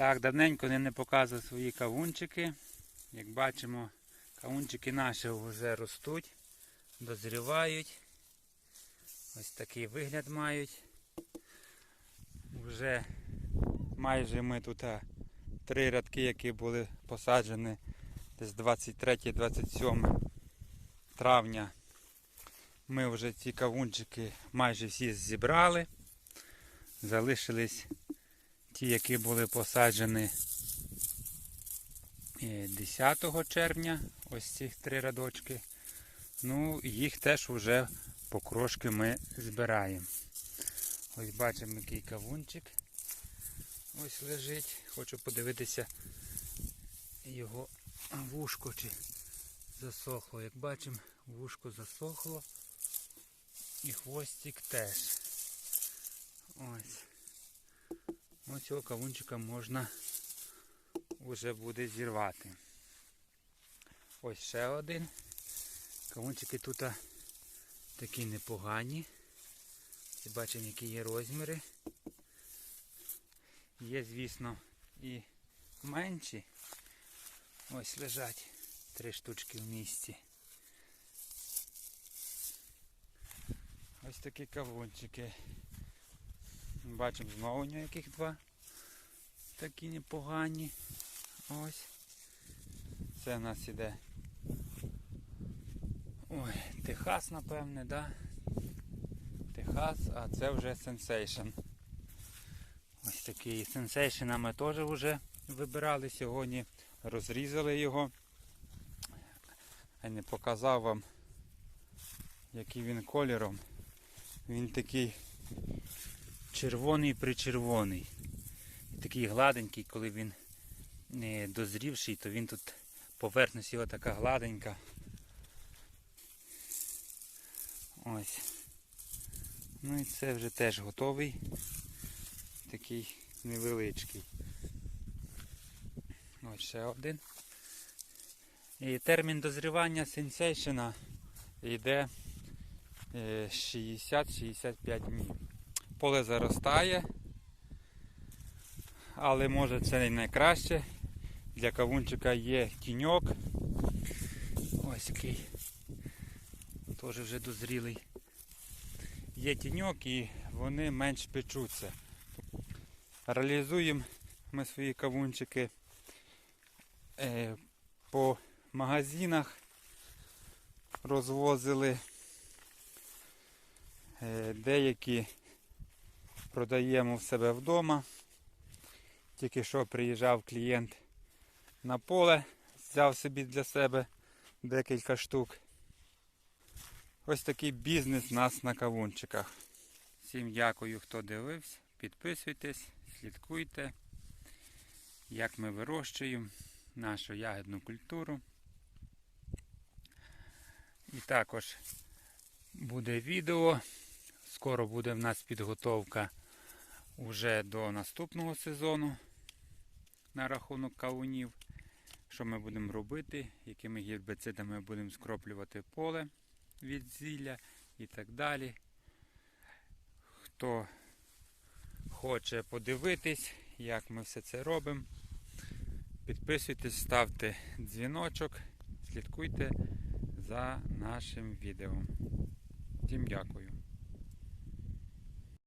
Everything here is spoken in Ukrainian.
Так, давненько не, не показував свої кавунчики. Як бачимо, кавунчики наші вже ростуть, дозрівають. Ось такий вигляд мають. Вже майже ми тут три рядки, які були посаджені десь 23-27 травня. Ми вже ці кавунчики майже всі зібрали. Залишились ті, які були посаджені е, 10 червня, ось ці три рядочки. Ну, їх теж вже покрошки ми збираємо. Ось бачимо, який кавунчик ось лежить. Хочу подивитися його вушко чи засохло. Як бачимо, вушко засохло і хвостик теж. Ось. Ось цього кавунчика можна вже буде зірвати. Ось ще один. Кавунчики тут такі непогані. Бачимо, які є розміри. Є, звісно, і менші. Ось лежать три штучки в місці. Ось такі кавунчики. Бачимо знову яких два. Такі непогані. Ось. Це в нас іде. Ой, Техас, напевне, да? Техас, а це вже Sensation. Ось такий Sensation ми теж вже вибирали сьогодні. Розрізали його. А не показав вам, який він кольором. Він такий червоний причервоний. Такий гладенький, коли він не дозрівший, то він тут поверхність його така гладенька. Ось. Ну і це вже теж готовий. Такий невеличкий. Ось ще один. І термін дозрівання сенсейшена йде е, 60-65 днів. Поле заростає, але може це не найкраще. Для кавунчика є тіньок. Ось який. Теж вже дозрілий. Є тіньок і вони менш печуться. Реалізуємо ми свої кавунчики е, по магазинах, розвозили е, деякі продаємо в себе вдома. Тільки що приїжджав клієнт на поле, взяв собі для себе декілька штук. Ось такий бізнес у нас на кавунчиках. Всім дякую, хто дивився. Підписуйтесь, слідкуйте, як ми вирощуємо нашу ягідну культуру. І також буде відео. Скоро буде в нас підготовка уже до наступного сезону на рахунок кавунів. Що ми будемо робити, якими гербицидами будемо скроплювати поле від зілля і так далі. Хто хоче подивитись, як ми все це робимо, підписуйтесь, ставте дзвіночок, слідкуйте за нашим відео. Всім дякую.